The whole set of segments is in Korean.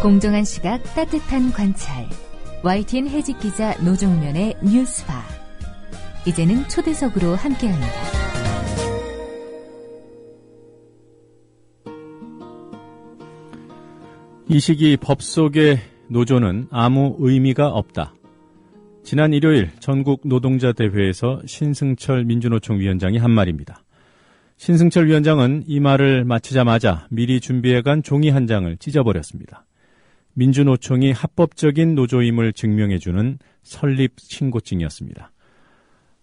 공정한 시각 따뜻한 관찰. YTN 해직 기자 노종면의 뉴스바. 이제는 초대석으로 함께합니다. 이 시기 법 속의 노조는 아무 의미가 없다. 지난 일요일 전국 노동자 대회에서 신승철 민주노총 위원장이 한 말입니다. 신승철 위원장은 이 말을 마치자마자 미리 준비해간 종이 한 장을 찢어버렸습니다. 민주노총이 합법적인 노조임을 증명해주는 설립 신고증이었습니다.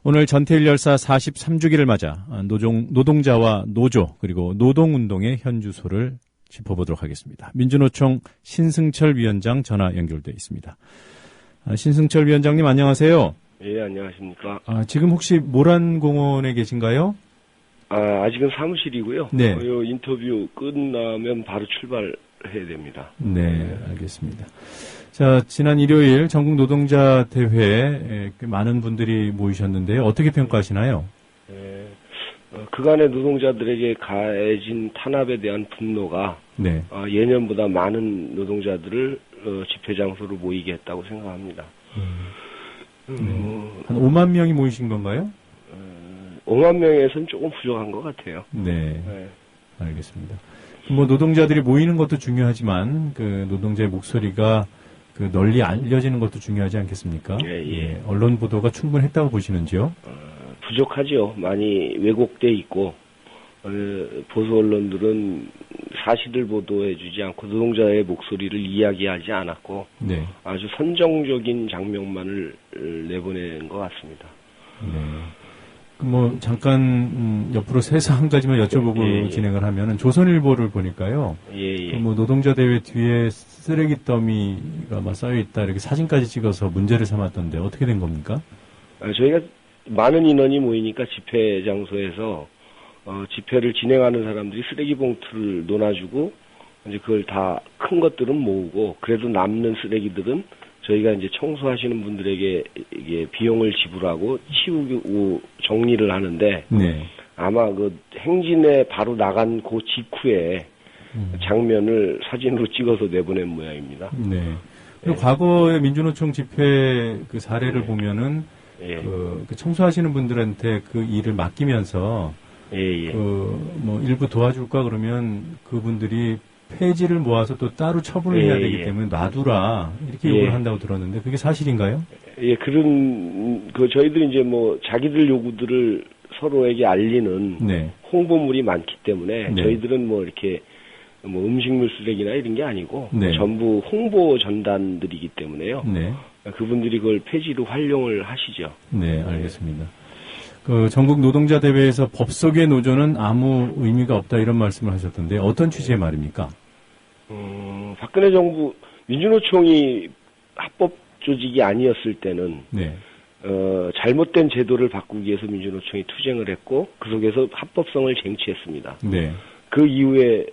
오늘 전태일 열사 43주기를 맞아 노종, 노동자와 노조 그리고 노동운동의 현주소를 짚어보도록 하겠습니다. 민주노총 신승철 위원장 전화 연결돼 있습니다. 아, 신승철 위원장님 안녕하세요. 예, 안녕하십니까. 아, 지금 혹시 모란공원에 계신가요? 아, 아직은 사무실이고요. 네. 어, 요 인터뷰 끝나면 바로 출발 해야 됩니다. 네, 알겠습니다. 자, 지난 일요일 전국 노동자 대회에 꽤 많은 분들이 모이셨는데요. 어떻게 평가하시나요? 예, 어, 그간의 노동자들에게 가해진 탄압에 대한 분노가 네. 어, 예년보다 많은 노동자들을 어, 집회 장소로 모이게 했다고 생각합니다. 음, 한 5만 명이 모이신 건가요? 어, 5만 명에서는 조금 부족한 것 같아요. 네, 네. 알겠습니다. 뭐 노동자들이 모이는 것도 중요하지만 그 노동자의 목소리가 그 널리 알려지는 것도 중요하지 않겠습니까? 예, 예. 언론 보도가 충분했다고 보시는지요? 부족하죠. 많이 왜곡돼 있고 어, 보수 언론들은 사실을 보도해주지 않고 노동자의 목소리를 이야기하지 않았고 네. 아주 선정적인 장면만을 어, 내보낸 것 같습니다. 네. 그뭐 잠깐 음, 옆으로 세서 한 가지만 여쭤보고 예, 예. 진행을 하면은 조선일보를 보니까요. 예, 예. 그 뭐 노동자 대회 뒤에 쓰레기 더미가 막 쌓여 있다 이렇게 사진까지 찍어서 문제를 삼았던데 어떻게 된 겁니까? 아, 저희가 많은 인원이 모이니까 집회 장소에서 어, 집회를 진행하는 사람들이 쓰레기 봉투를 놓아주고 이제 그걸 다 큰 것들은 모으고 그래도 남는 쓰레기들은 저희가 이제 청소하시는 분들에게 이게 비용을 지불하고 치우고 정리를 하는데 네. 아마 그 행진에 바로 나간 그 직후에 음. 장면을 사진으로 찍어서 내보낸 모양입니다. 네. 그리고 과거의 민주노총 집회 그 사례를 보면은 예, 그, 그 청소하시는 분들한테 그 일을 맡기면서 예, 예. 그뭐 일부 도와줄까 그러면 그분들이 폐지를 모아서 또 따로 처분을 해야 예, 되기 예. 때문에 놔두라 이렇게 예. 요구를 한다고 들었는데 그게 사실인가요? 예, 그런, 그, 저희들이 이제 뭐, 자기들 요구들을 서로에게 알리는 네. 홍보물이 많기 때문에, 네. 저희들은 뭐, 이렇게, 뭐, 음식물 쓰레기나 이런 게 아니고, 네. 전부 홍보 전단들이기 때문에요. 네. 그분들이 그걸 폐지로 활용을 하시죠. 네, 알겠습니다. 그 전국 노동자 대회에서 법석의 노조는 아무 의미가 없다 이런 말씀을 하셨던데 어떤 취지의 말입니까? 음, 박근혜 정부, 민주노총이 합법 조직이 아니었을 때는, 네. 어, 잘못된 제도를 바꾸기 위해서 민주노총이 투쟁을 했고, 그 속에서 합법성을 쟁취했습니다. 네. 그 이후에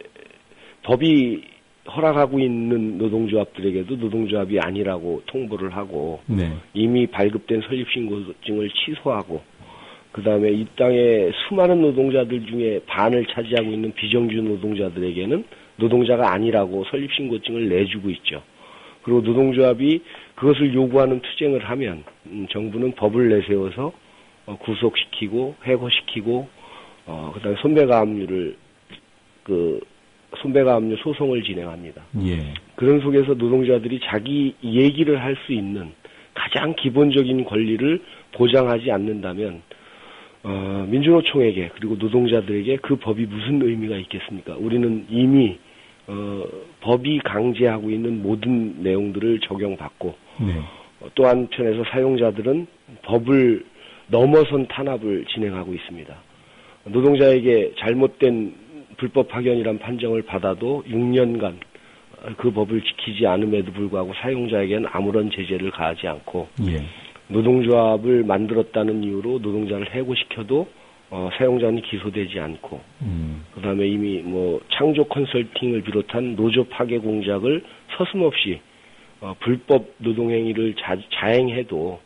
법이 허락하고 있는 노동조합들에게도 노동조합이 아니라고 통보를 하고 네. 이미 발급된 설립신고증을 취소하고 그 다음에 이 땅의 수많은 노동자들 중에 반을 차지하고 있는 비정규 노동자들에게는 노동자가 아니라고 설립신고증을 내주고 있죠. 그리고 노동조합이 그것을 요구하는 투쟁을 하면 음, 정부는 법을 내세워서 어, 구속시키고 해고시키고 어, 그다음에 손배가압류를 그 손배가압류 소송을 진행합니다. 예. 그런 속에서 노동자들이 자기 얘기를 할 수 있는 가장 기본적인 권리를 보장하지 않는다면 어, 민주노총에게 그리고 노동자들에게 그 법이 무슨 의미가 있겠습니까? 우리는 이미 어, 법이 강제하고 있는 모든 내용들을 적용받고 네. 어, 또 한편에서 사용자들은 법을 넘어선 탄압을 진행하고 있습니다. 노동자에게 잘못된 불법 파견이란 판정을 받아도 6년간 그 법을 지키지 않음에도 불구하고 사용자에게는 아무런 제재를 가하지 않고 예. 노동조합을 만들었다는 이유로 노동자를 해고시켜도 어, 사용자는 기소되지 않고 음. 그다음에 이미 뭐 창조 컨설팅을 비롯한 노조 파괴 공작을 서슴없이 어, 불법 노동행위를 자, 자행해도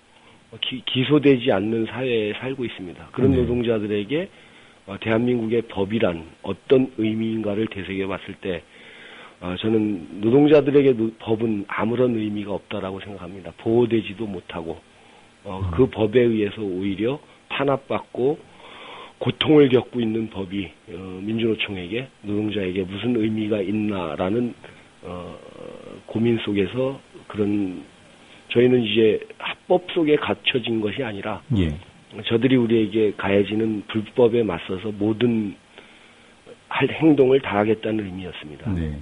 기, 기소되지 않는 사회에 살고 있습니다. 그런 네. 노동자들에게 어, 대한민국의 법이란 어떤 의미인가를 되새겨 봤을 때 어, 저는 노동자들에게 노- 법은 아무런 의미가 없다라고 생각합니다. 보호되지도 못하고 어, 그 법에 의해서 오히려 탄압받고 고통을 겪고 있는 법이 어, 민주노총에게 노동자에게 무슨 의미가 있나라는 어, 고민 속에서 그런 저희는 이제 합법 속에 갇혀진 것이 아니라 예. 저들이 우리에게 가해지는 불법에 맞서서 모든 할 행동을 다하겠다는 의미였습니다. 네.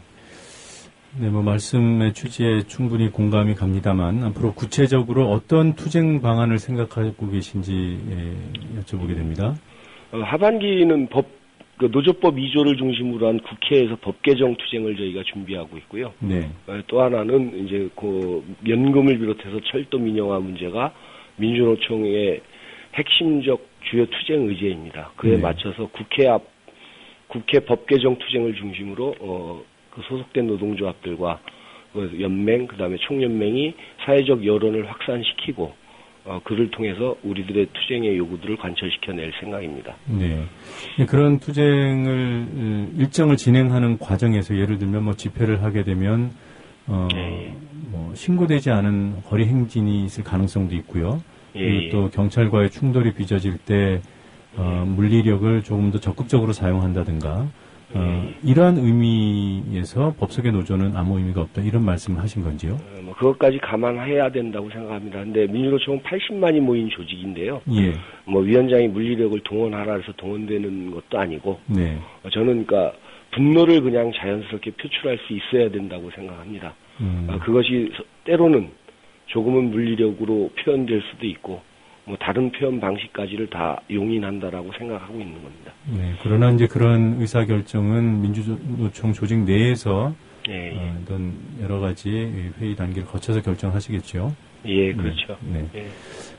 네, 뭐 말씀의 취지에 충분히 공감이 갑니다만 앞으로 구체적으로 어떤 투쟁 방안을 생각하고 계신지 예, 여쭤보게 됩니다. 어, 하반기는 법, 그 노조법 2조를 중심으로 한 국회에서 법 개정 투쟁을 저희가 준비하고 있고요. 네. 어, 또 하나는 이제 그 연금을 비롯해서 철도 민영화 문제가 민주노총의 핵심적 주요 투쟁 의제입니다. 그에 네. 맞춰서 국회 앞 국회 법 개정 투쟁을 중심으로 어, 그 소속된 노동조합들과 그 연맹 그다음에 총연맹이 사회적 여론을 확산시키고 어, 그를 통해서 우리들의 투쟁의 요구들을 관철시켜낼 생각입니다. 네. 예, 그런 투쟁을 음, 일정을 진행하는 과정에서 예를 들면 뭐 집회를 하게 되면 어, 예, 예. 뭐 신고되지 않은 거리 행진이 있을 가능성도 있고요. 예, 그리고 예. 또 경찰과의 충돌이 빚어질 때 어, 물리력을 조금 더 적극적으로 사용한다든가 어, 이러한 의미에서 법석의 노조는 아무 의미가 없다 이런 말씀을 하신 건지요? 어, 뭐 그것까지 감안해야 된다고 생각합니다. 근데 민주노총은 80만이 모인 조직인데요. 예, 뭐 위원장이 물리력을 동원하라 해서 동원되는 것도 아니고 네, 어, 저는 그러니까 분노를 그냥 자연스럽게 표출할 수 있어야 된다고 생각합니다. 음, 아, 그것이 서- 때로는 조금은 물리력으로 표현될 수도 있고 뭐 다른 표현 방식까지를 다 용인한다라고 생각하고 있는 겁니다. 네. 그러나 이제 그런 의사 결정은 민주노총 조직 내에서 예, 어, 어떤 여러 가지 회의 단계를 거쳐서 결정하시겠죠. 예, 예 그렇죠. 네. 예.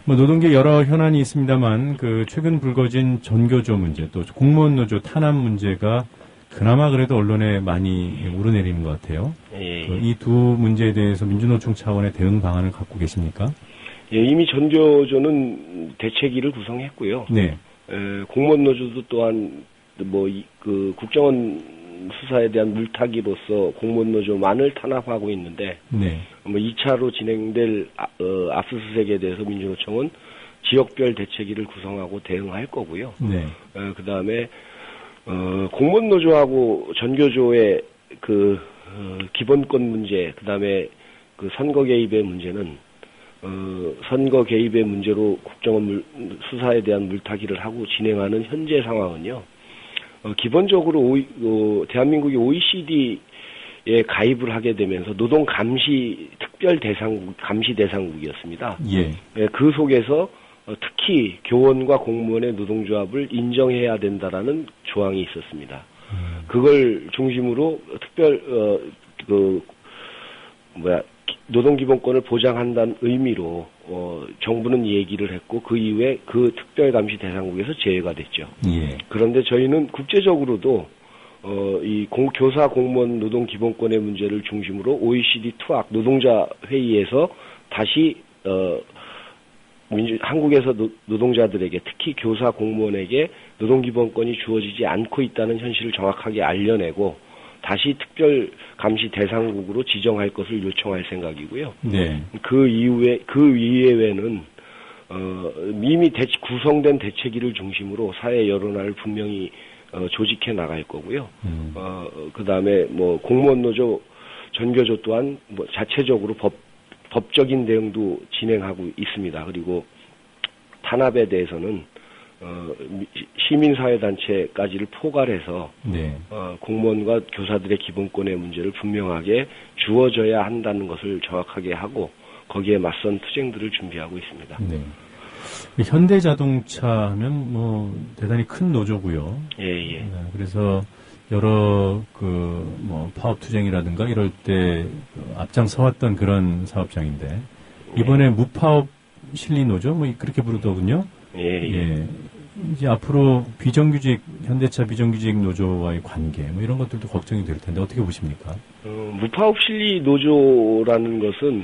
뭐 노동계 여러 현안이 있습니다만 그 최근 불거진 전교조 문제 또 공무원 노조 탄압 문제가 그나마 그래도 언론에 많이 오르내리는 것 같아요. 예, 이두 문제에 대해서 민주노총 차원의 대응 방안을 갖고 계십니까? 예, 이미 전교조는 대책위를 구성했고요. 네, 에, 공무원 노조도 또한 뭐 그 국정원 수사에 대한 물타기로서 공무원 노조만을 탄압하고 있는데 네, 뭐 2차로 진행될 아, 어, 압수수색에 대해서 민주노총은 지역별 대책위를 구성하고 대응할 거고요. 네, 그 다음에 어, 공무원 노조하고 전교조의 그 어, 기본권 문제, 그 다음에 그 선거 개입의 문제는 어, 선거 개입의 문제로 국정원 물- 수사에 대한 물타기를 하고 진행하는 현재 상황은요. 어, 기본적으로 오이- 어, 대한민국이 OECD에 가입을 하게 되면서 노동 감시 특별 대상국 감시 대상국이었습니다. 예, 예, 그 속에서 어, 특히 교원과 공무원의 노동조합을 인정해야 된다라는 조항이 있었습니다. 그걸 중심으로 특별 어, 그 뭐야 기- 노동기본권을 보장한다는 의미로 어, 정부는 얘기를 했고 그 이후에 그 특별감시 대상국에서 제외가 됐죠. 예, 그런데 저희는 국제적으로도 어, 이 공- 교사 공무원 노동 기본권의 문제를 중심으로 OECD 투학 노동자 회의에서 다시 어, 민주, 한국에서 노, 노동자들에게 특히 교사 공무원에게 노동 기본권이 주어지지 않고 있다는 현실을 정확하게 알려내고 다시 특별 감시 대상국으로 지정할 것을 요청할 생각이고요. 네, 그 이후에 그 이외에는 어, 이미 대, 구성된 대책위를 중심으로 사회 여론화를 분명히 어, 조직해 나갈 거고요. 음, 어, 그 다음에 뭐 공무원 노조, 전교조 또한 뭐 자체적으로 법, 법적인 대응도 진행하고 있습니다. 그리고 탄압에 대해서는 어, 미- 시민사회단체까지를 포괄해서 네, 어, 공무원과 교사들의 기본권의 문제를 분명하게 주어져야 한다는 것을 정확하게 하고 거기에 맞선 투쟁들을 준비하고 있습니다. 네. 현대자동차 하면 뭐 대단히 큰 노조고요. 예, 예. 네, 그래서 여러 그 뭐 파업 투쟁이라든가 이럴 때그 앞장 서왔던 그런 사업장인데 이번에 무파업 실리 노조 뭐 그렇게 부르더군요. 예, 예. 예. 이제 앞으로 비정규직 현대차 비정규직 노조와의 관계 뭐 이런 것들도 걱정이 될 텐데 어떻게 보십니까? 어, 무파업 실리 노조라는 것은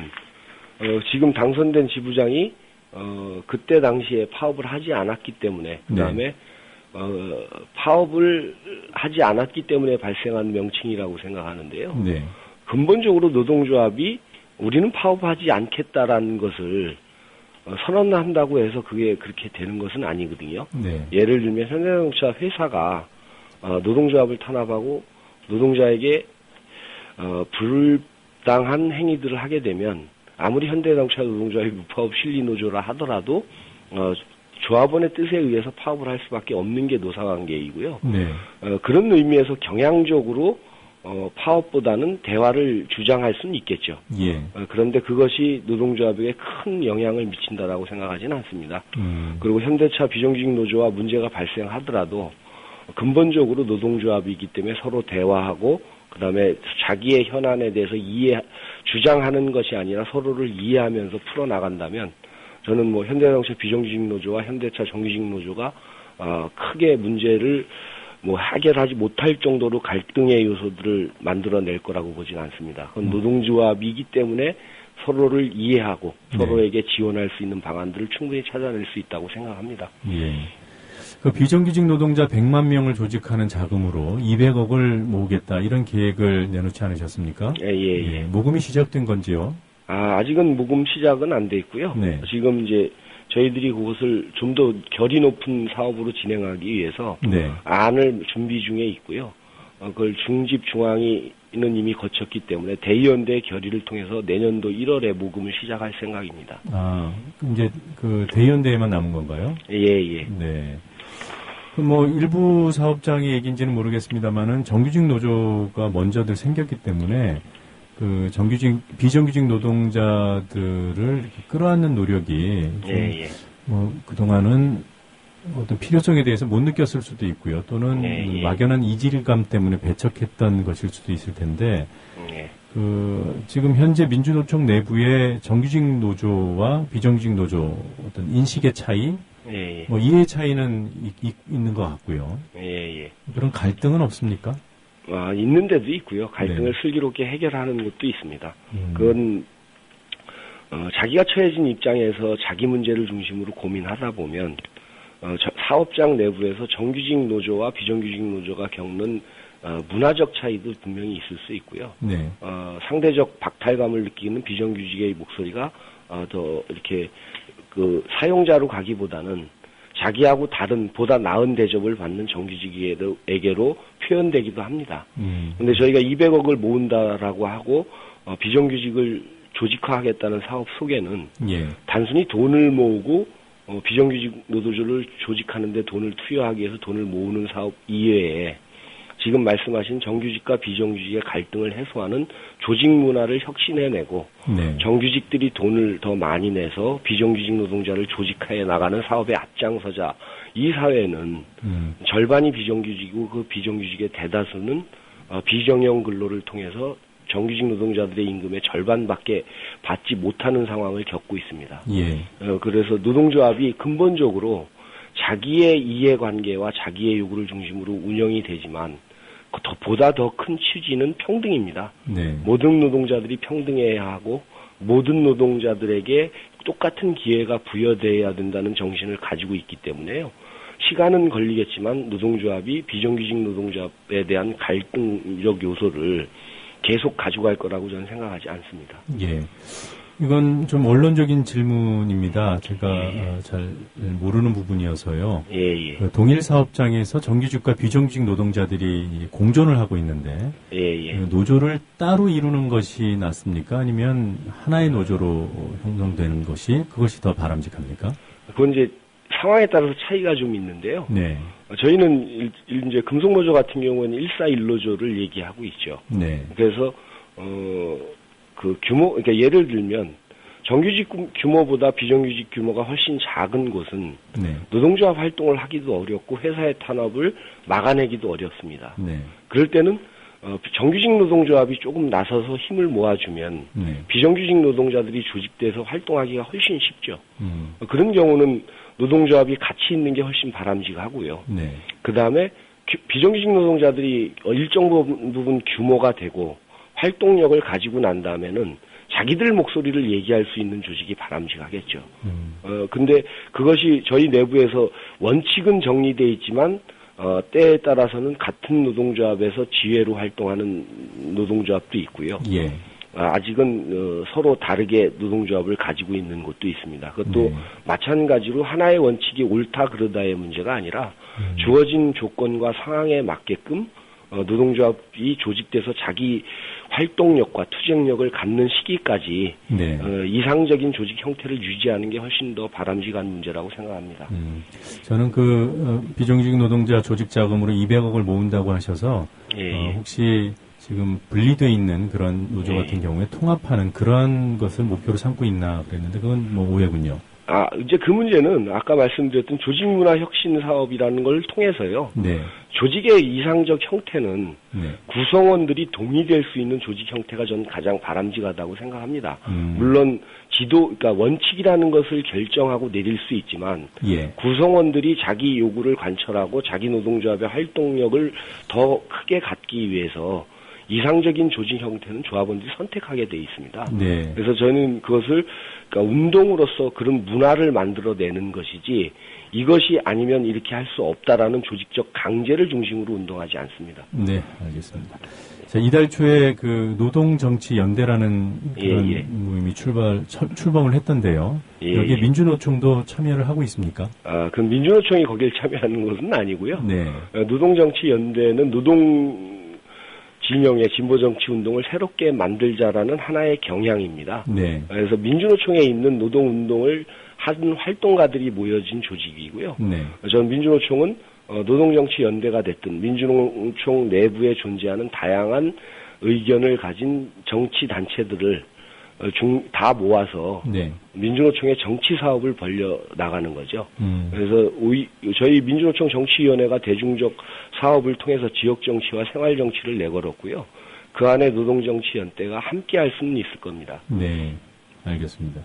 어, 지금 당선된 지부장이 어, 그때 당시에 파업을 하지 않았기 때문에 그다음에 어, 파업을 하지 않았기 때문에 발생한 명칭이라고 생각하는데요. 네. 근본적으로 노동조합이 우리는 파업하지 않겠다라는 것을 어, 선언한다고 해서 그게 그렇게 되는 것은 아니거든요. 네. 예를 들면 현대자동차 회사가 어, 노동조합을 탄압하고 노동자에게 어, 불당한 행위들을 하게 되면 아무리 현대자동차 노동조합이 무파업 실리노조라 하더라도 어, 조합원의 뜻에 의해서 파업을 할 수밖에 없는 게 노사관계이고요. 네. 어, 그런 의미에서 경향적으로 어, 파업보다는 대화를 주장할 수는 있겠죠. 예. 어, 그런데 그것이 노동조합에게 큰 영향을 미친다라고 생각하지는 않습니다. 음. 그리고 현대차 비정규직 노조와 문제가 발생하더라도 근본적으로 노동조합이기 때문에 서로 대화하고 그다음에 자기의 현안에 대해서 이해 주장하는 것이 아니라 서로를 이해하면서 풀어 나간다면 저는 뭐 현대자동차 비정규직 노조와 현대차 정규직 노조가 어, 크게 문제를 뭐 해결하지 못할 정도로 갈등의 요소들을 만들어낼 거라고 보진 않습니다. 그건 노동조합이기 때문에 서로를 이해하고 네. 서로에게 지원할 수 있는 방안들을 충분히 찾아낼 수 있다고 생각합니다. 예. 그 비정규직 노동자 100만 명을 조직하는 자금으로 200억을 모으겠다 이런 계획을 내놓지 않으셨습니까? 예, 예, 예. 모금이 시작된 건지요? 아, 아직은 모금 시작은 안 돼 있고요. 네. 지금 이제 저희들이 그것을 좀 더 결이 높은 사업으로 진행하기 위해서 네. 안을 준비 중에 있고요. 어, 그걸 중집 중앙위는 이미 거쳤기 때문에 대의원대 결의를 통해서 내년도 1월에 모금을 시작할 생각입니다. 아, 이제 그 대의원대회만 남은 건가요? 예, 예. 네. 그뭐 일부 사업장의 얘기인지는 모르겠습니다만은 정규직 노조가 먼저들 생겼기 때문에 그 정규직 비정규직 노동자들을 이렇게 끌어안는 노력이 좀 예, 예. 뭐 그동안은 어떤 필요성에 대해서 못 느꼈을 수도 있고요. 또는 예, 예. 막연한 이질감 때문에 배척했던 것일 수도 있을 텐데 예. 그 지금 현재 민주노총 내부의 정규직 노조와 비정규직 노조 어떤 인식의 차이, 예, 예. 뭐 이해 차이는 이- 이- 있는 것 같고요. 그런 갈등은 없습니까? 아, 있는 데도 있고요. 갈등을 네. 슬기롭게 해결하는 것도 있습니다. 음. 그건 어, 자기가 처해진 입장에서 자기 문제를 중심으로 고민하다 보면 어, 저- 사업장 내부에서 정규직 노조와 비정규직 노조가 겪는 어, 문화적 차이도 분명히 있을 수 있고요. 네. 어, 상대적 박탈감을 느끼는 비정규직의 목소리가 어, 더 이렇게 그 사용자로 가기보다는 자기하고 다른 보다 나은 대접을 받는 정규직에게로 표현되기도 합니다. 음. 근데 저희가 200억을 모은다라고 하고 어, 비정규직을 조직화하겠다는 사업 속에는 예. 단순히 돈을 모으고 어, 비정규직 노동조를 조직하는데 돈을 투여하기 위해서 돈을 모으는 사업 이외에 지금 말씀하신 정규직과 비정규직의 갈등을 해소하는 조직 문화를 혁신해내고 네. 정규직들이 돈을 더 많이 내서 비정규직 노동자를 조직하에 나가는 사업의 앞장서자 이 사회는 음. 절반이 비정규직이고 그 비정규직의 대다수는 어, 비정형 근로를 통해서 정규직 노동자들의 임금의 절반밖에 받지 못하는 상황을 겪고 있습니다. 예. 어, 그래서 노동조합이 근본적으로 자기의 이해관계와 자기의 요구를 중심으로 운영이 되지만 그 더- 보다 더 큰 취지는 평등입니다. 네. 모든 노동자들이 평등해야 하고 모든 노동자들에게 똑같은 기회가 부여돼야 된다는 정신을 가지고 있기 때문에요. 시간은 걸리겠지만 노동조합이 비정규직 노동조합에 대한 갈등적 요소를 계속 가져갈 거라고 저는 생각하지 않습니다. 예. 이건 좀 원론적인 질문입니다. 제가 어, 잘 모르는 부분이어서요. 예, 예, 그 동일 사업장에서 정규직과 비정규직 노동자들이 공존을 하고 있는데 예, 예. 그 노조를 따로 이루는 것이 낫습니까? 아니면 하나의 노조로 형성되는 것이 그것이 더 바람직합니까? 그건 이제 상황에 따라서 차이가 좀 있는데요. 네, 어, 저희는 일, 일- 이제 금속노조 같은 경우는 141노조를 얘기하고 있죠. 네, 그래서 어 그 규모 그러니까 예를 들면 정규직 구- 규모보다 비정규직 규모가 훨씬 작은 곳은 네, 노동조합 활동을 하기도 어렵고 회사의 탄압을 막아내기도 어렵습니다. 네, 그럴 때는 어, 정규직 노동조합이 조금 나서서 힘을 모아주면 네, 비정규직 노동자들이 조직돼서 활동하기가 훨씬 쉽죠. 음, 어, 그런 경우는 노동조합이 같이 있는 게 훨씬 바람직하고요. 네, 그 다음에 비정규직 노동자들이 일정 부분 부분 규모가 되고 활동력을 가지고 난 다음에는 자기들 목소리를 얘기할 수 있는 조직이 바람직하겠죠. 음. 어, 근데 그것이 저희 내부에서 원칙은 정리돼 있지만 어, 때에 따라서는 같은 노동조합에서 지회로 활동하는 노동조합도 있고요. 예. 아, 아직은 어, 서로 다르게 노동조합을 가지고 있는 곳도 있습니다. 그것도 네. 마찬가지로 하나의 원칙이 옳다 그르다의 문제가 아니라 음. 주어진 조건과 상황에 맞게끔 어, 노동조합이 조직돼서 자기 활동력과 투쟁력을 갖는 시기까지 네. 어, 이상적인 조직 형태를 유지하는 게 훨씬 더 바람직한 문제라고 생각합니다. 음. 저는 그 어, 비정규직 노동자 조직 자금으로 200억을 모은다고 하셔서 예, 어, 예. 혹시 지금 분리돼 있는 그런 노조 예. 같은 경우에 통합하는 그런 것을 목표로 삼고 있나 그랬는데 그건 뭐 오해군요. 아, 이제 그 문제는 아까 말씀드렸던 조직 문화 혁신 사업이라는 걸 통해서요. 네. 조직의 이상적 형태는 네. 구성원들이 동의될 수 있는 조직 형태가 저는 가장 바람직하다고 생각합니다. 음. 물론 지도, 그러니까 원칙이라는 것을 결정하고 내릴 수 있지만 예. 구성원들이 자기 요구를 관철하고 자기 노동조합의 활동력을 더 크게 갖기 위해서 이상적인 조직 형태는 조합원들이 선택하게 돼 있습니다. 네. 그래서 저는 그것을 그러니까 운동으로서 그런 문화를 만들어내는 것이지 이것이 아니면 이렇게 할 수 없다라는 조직적 강제를 중심으로 운동하지 않습니다. 네, 알겠습니다. 자, 이달 초에 그 노동 정치 연대라는 예, 그런 예. 모임이 출발, 철- 출범을 했던데요. 예, 여기에 예. 민주노총도 참여를 하고 있습니까? 아, 그 민주노총이 거기에 참여하는 것은 아니고요. 네. 어, 노동 정치 연대는 노동 진영의 진보 정치 운동을 새롭게 만들자라는 하나의 경향입니다. 네. 그래서 민주노총에 있는 노동 운동을 하는 활동가들이 모여진 조직이고요. 네. 저는 민주노총은 어, 노동정치연대가 됐든 민주노총 내부에 존재하는 다양한 의견을 가진 정치 단체들을 어, 중, 다 모아서 네. 민주노총의 정치 사업을 벌려 나가는 거죠. 음. 그래서 오이- 저희 민주노총 정치위원회가 대중적 사업을 통해서 지역 정치와 생활 정치를 내걸었고요. 그 안에 노동정치연대가 함께 할 수는 있을 겁니다. 네. 알겠습니다.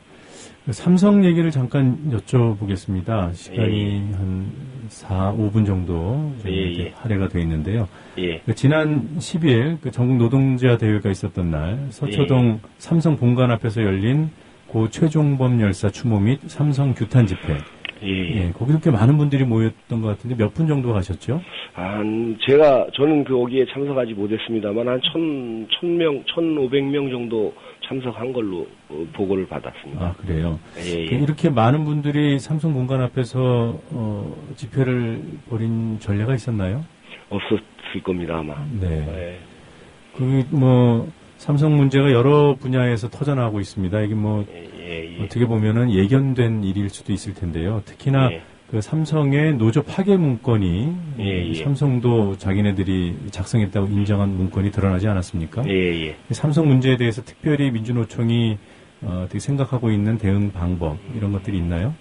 그 삼성 얘기를 잠깐 여쭤보겠습니다. 시간이 예, 예. 한 4, 5분 정도 좀 예, 예. 할애가 되어 있는데요. 예. 그 지난 12일 그 전국 노동자 대회가 있었던 날 서초동 삼성 본관 앞에서 열린 고 최종범 열사 추모 및 삼성 규탄 집회. 예, 예. 예, 거기도 꽤 많은 분들이 모였던 것 같은데 몇 분 정도 가셨죠? 한, 제가, 저는 그 거기에 참석하지 못했습니다만, 한 천, 천 명, 천오백 명 정도 참석한 걸로 어, 보고를 받았습니다. 아, 그래요. 예, 그 예. 이렇게 많은 분들이 삼성 본관 앞에서 어, 집회를 벌인 전례가 있었나요? 없었을 겁니다, 아마. 네. 예. 그 뭐 삼성 문제가 여러 분야에서 터져나오고 있습니다. 이게 뭐 예, 예, 어떻게 보면은 예견된 일일 수도 있을 텐데요. 특히나 예. 그 삼성의 노조 파괴 문건이 예, 예. 삼성도 자기네들이 작성했다고 인정한 문건이 드러나지 않았습니까? 예, 예. 삼성 문제에 대해서 특별히 민주노총이 어, 어떻게 생각하고 있는 대응 방법 이런 것들이 있나요?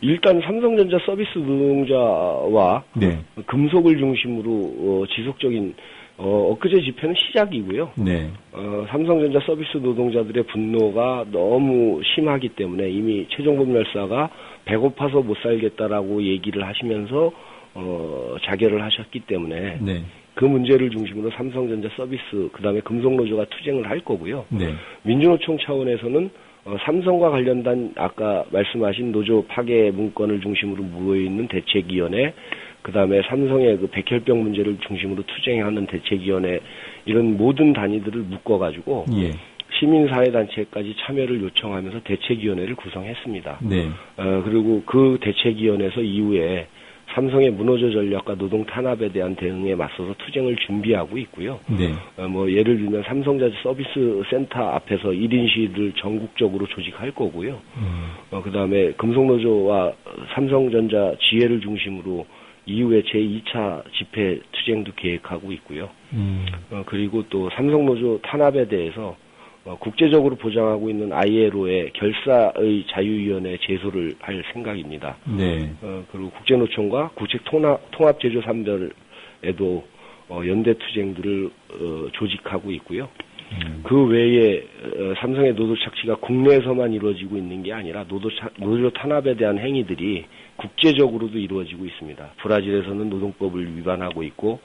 일단 삼성전자 서비스 노동자와 네. 금속을 중심으로 어, 지속적인 어, 엊그제 집회는 시작이고요. 네. 어, 삼성전자 서비스 노동자들의 분노가 너무 심하기 때문에 이미 최종범 열사가 배고파서 못 살겠다라고 얘기를 하시면서 어, 자결을 하셨기 때문에 네. 그 문제를 중심으로 삼성전자 서비스 그다음에 금속노조가 투쟁을 할 거고요. 네. 민주노총 차원에서는 어, 삼성과 관련된 아까 말씀하신 노조 파괴 문건을 중심으로 모여 있는 대책위원회, 그 다음에 삼성의 그 백혈병 문제를 중심으로 투쟁하는 대책위원회, 이런 모든 단위들을 묶어 가지고 예. 시민사회단체까지 참여를 요청하면서 대책위원회를 구성했습니다. 네. 어, 그리고 그 대책위원회에서 이후에 삼성의 문호조 전략과 노동 탄압에 대한 대응에 맞서서 투쟁을 준비하고 있고요. 네. 어, 뭐 예를 들면 삼성전자 서비스 센터 앞에서 1인 시위를 전국적으로 조직할 거고요. 음. 어, 그다음에 금속노조와 삼성전자 지혜를 중심으로 이후에 제2차 집회 투쟁도 계획하고 있고요. 음. 어, 그리고 또 삼성노조 탄압에 대해서 어, 국제적으로 보장하고 있는 ILO의 결사의 자유위원회 제소를 할 생각입니다. 네. 어, 그리고 국제노총과 국책통합 제조산별에도 어, 연대 투쟁들을 어, 조직하고 있고요. 음. 그 외에 어, 삼성의 노조 착취가 국내에서만 이루어지고 있는 게 아니라 노조, 차- 노조 탄압에 대한 행위들이 국제적으로도 이루어지고 있습니다. 브라질에서는 노동법을 위반하고 있고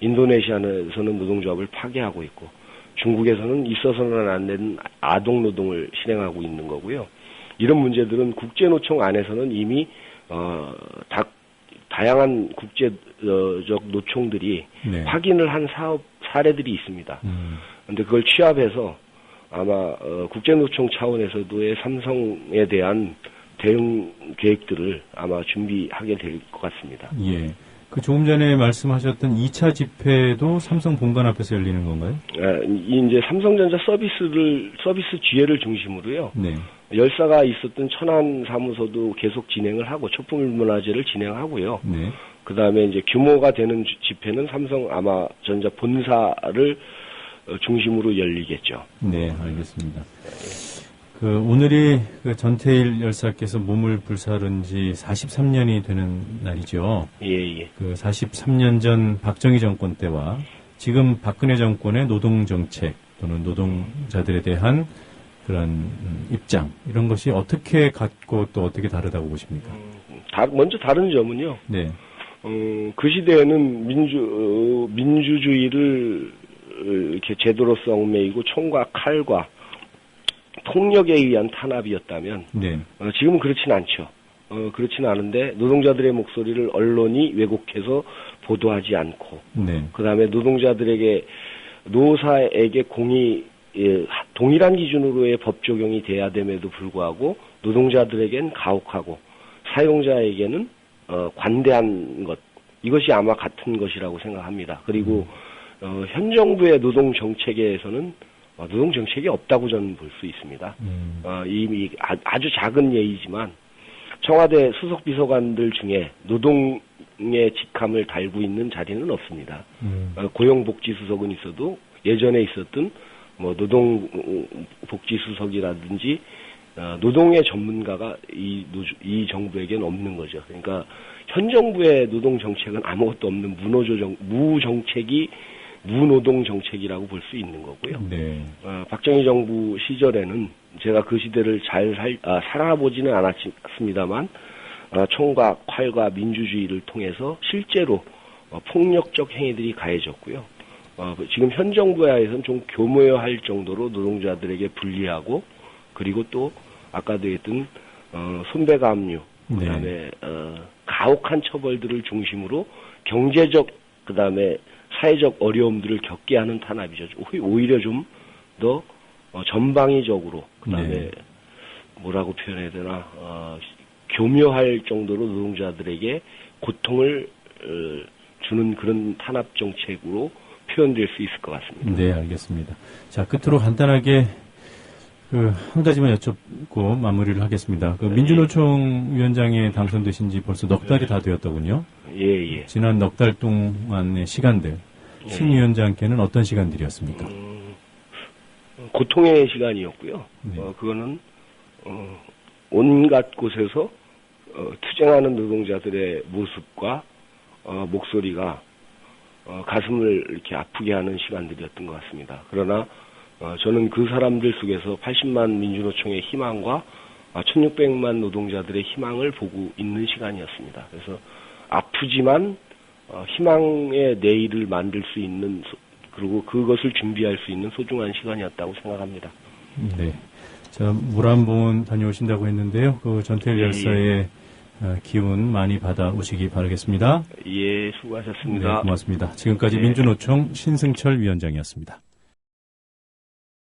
인도네시아에서는 노동조합을 파괴하고 있고 중국에서는 있어서는 안 되는 아동 노동을 실행하고 있는 거고요. 이런 문제들은 국제노총 안에서는 이미 어, 다, 다양한 국제적 노총들이 네. 확인을 한 사업 사례들이 있습니다. 음, 근데 그걸 취합해서 아마 어, 국제노총 차원에서도의 삼성에 대한 대응 계획들을 아마 준비하게 될 것 같습니다. 예. 그 조금 전에 말씀하셨던 2차 집회도 삼성 본관 앞에서 열리는 건가요? 아, 이 이제 삼성전자 서비스를 서비스 지혜를 중심으로요. 네. 열사가 있었던 천안 사무소도 계속 진행을 하고 촛불 문화제를 진행하고요. 네. 그 다음에 이제 규모가 되는 주- 집회는 삼성 아마 전자 본사를 어, 중심으로 열리겠죠. 네, 알겠습니다. 그 오늘이 그 전태일 열사께서 몸을 불사른 지 43년이 되는 날이죠. 예, 예. 그 43년 전 박정희 정권 때와 지금 박근혜 정권의 노동 정책 또는 노동자들에 대한 그런 음, 입장 이런 것이 어떻게 같고 또 어떻게 다르다고 보십니까? 다, 먼저 다른 점은요. 네, 음, 그 시대에는 민주 어, 민주주의를 어, 이렇게 제도로 썩매이고 총과 칼과 폭력에 의한 탄압이었다면 네, 어, 지금은 그렇진 않죠. 어, 그렇진 않은데 노동자들의 목소리를 언론이 왜곡해서 보도하지 않고 네, 그 다음에 노동자들에게 노사에게 공이 예, 하- 동일한 기준으로의 법 적용이 돼야 됨에도 불구하고 노동자들에겐 가혹하고 사용자에게는 어, 관대한 것 이것이 아마 같은 것이라고 생각합니다. 그리고 어, 현 정부의 노동 정책에서는 어, 노동 정책이 없다고 저는 볼 수 있습니다. 음, 어, 이미 아- 아주 작은 예이지만 청와대 수석 비서관들 중에 노동의 직함을 달고 있는 자리는 없습니다. 음, 어, 고용복지수석은 있어도 예전에 있었던 뭐 노동복지수석이라든지 어, 노동의 전문가가 이, 노조- 이 정부에게는 없는 거죠. 그러니까 현 정부의 노동 정책은 아무것도 없는 무노조 정, 무정책이 무노동 정책이라고 볼 수 있는 거고요. 네, 어, 박정희 정부 시절에는 제가 그 시대를 잘 살, 아, 살아보지는 않았습니다만 어, 총과 칼과 민주주의를 통해서 실제로 어, 폭력적 행위들이 가해졌고요. 어, 지금 현 정부에서는 좀 교묘할 정도로 노동자들에게 불리하고 그리고 또 아까도 했던 어, 손배가압류 네. 그다음에 어, 가혹한 처벌들을 중심으로 경제적 그다음에 사회적 어려움들을 겪게 하는 탄압이죠. 오히- 오히려 좀더 어, 전방위적으로 그다음에 네. 뭐라고 표현해야 되나 어, 교묘할 정도로 노동자들에게 고통을 어, 주는 그런 탄압 정책으로 표현될 수 있을 것 같습니다. 네, 알겠습니다. 자, 끝으로 간단하게 그 한 가지만 여쭙고 마무리를 하겠습니다. 그 민주노총 위원장에 당선되신 지 벌써 넉 달이 다 되었더군요. 예, 예. 지난 넉 달 동안의 시간들, 신 위원장께는 어떤 시간들이었습니까? 음, 고통의 시간이었고요. 네. 어, 그거는 어, 온갖 곳에서 어, 투쟁하는 노동자들의 모습과 어, 목소리가 어, 가슴을 이렇게 아프게 하는 시간들이었던 것 같습니다. 그러나 어, 저는 그 사람들 속에서 80만 민주노총의 희망과 아, 1600만 노동자들의 희망을 보고 있는 시간이었습니다. 그래서 아프지만 어, 희망의 내일을 만들 수 있는 소- 그리고 그것을 준비할 수 있는 소중한 시간이었다고 생각합니다. 네. 자, 물한번 다녀오신다고 했는데요. 그 전태일 예, 열사의 어, 기운 많이 받아오시기 바라겠습니다. 예, 네, 수고하셨습니다. 고맙습니다. 지금까지 네. 민주노총 신승철 위원장이었습니다.